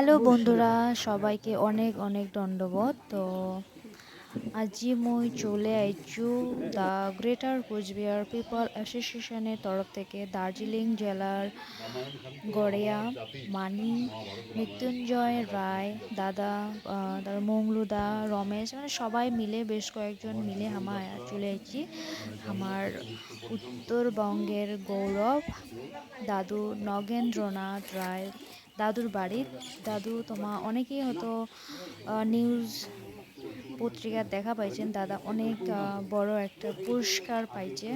Hello বন্ধুরা সবাইকে অনেক অনেক দণ্ডবোধ তো আজি মই চলে আইছু দ্য গ্রেটার কোচবিহার পিপল অ্যাসোসিয়েশনের তরফ থেকে দার্জিলিং জেলার গড়িয়া মানি মৃত্যুঞ্জয় রায় দাদা তারপর মংলুদা রমেশ মানে সবাই মিলে বেশ কয়েকজন মিলে আমার চলে এসেছি আমার উত্তরবঙ্গের গৌরব দাদু নগেন্দ্রনাথ রায় দাদুর বাড়ি দাদু তোমা অনেকেই হয়তো নিউজ পত্রিকার দেখা পাইছেন। দাদা অনেক বড় একটা পুরস্কার পাইছে।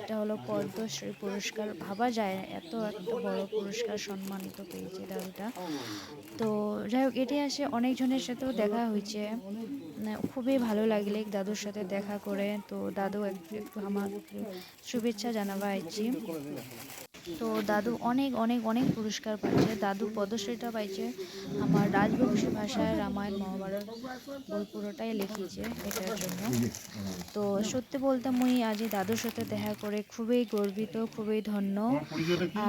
এটা হলো পদ্মশ্রী পুরস্কার। ভাবা যায় এত একটা বড় পুরস্কার সম্মানিত পেয়েছে দাদুটা। তো যাই হোক, এটি আসে অনেকজনের সাথেও দেখা হয়েছে খুবই ভালো লাগলে দাদুর সাথে দেখা করে। তো দাদু একটু আমাকে শুভেচ্ছা জানাবা আইছি। তো দাদু অনেক অনেক অনেক পুরস্কার পাইছে। দাদু পদ্মশ্রীটা পাইছে। আমার রাজবংশী ভাষায় রামায়ণ, মহাভারত বই পুরোটাই লিখিয়েছে এটার জন্য। তো সত্যি বলতে মুই আজ দাদুর সাথে দেখা করে খুবই গর্বিত, খুবই ধন্য।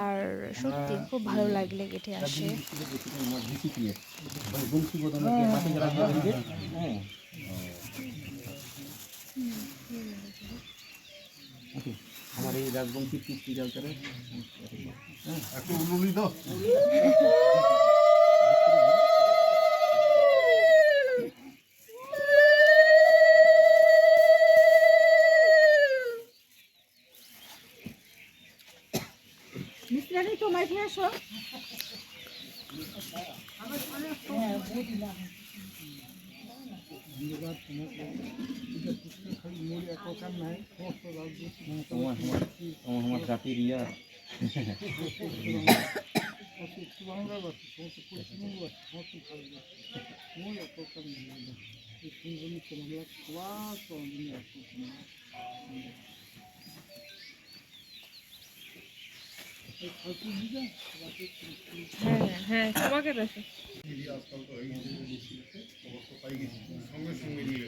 আর সত্যি খুব ভালো লাগলে এটি আসে। আমার এই রাজবংশী কীর্তি যাত্রা একটু উলুলি দাও। তোমার আসো। তোমার আমার জাতির ইয়া হ্যাঁ হ্যাঁ তোমাকে দেখো সঙ্গে সঙ্গে নিয়ে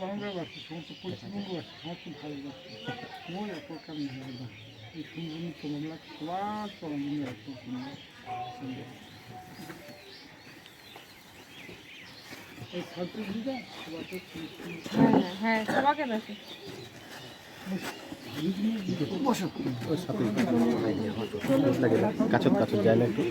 না একটু পুরো জিনিস একটা সত্যি তোমার আমার তোমার আমার জাতির ইয়া হ্যাঁ হ্যাঁ তোমাকে দেখো ওর সাথে লাগে না কাছত কাছত যায় না একটু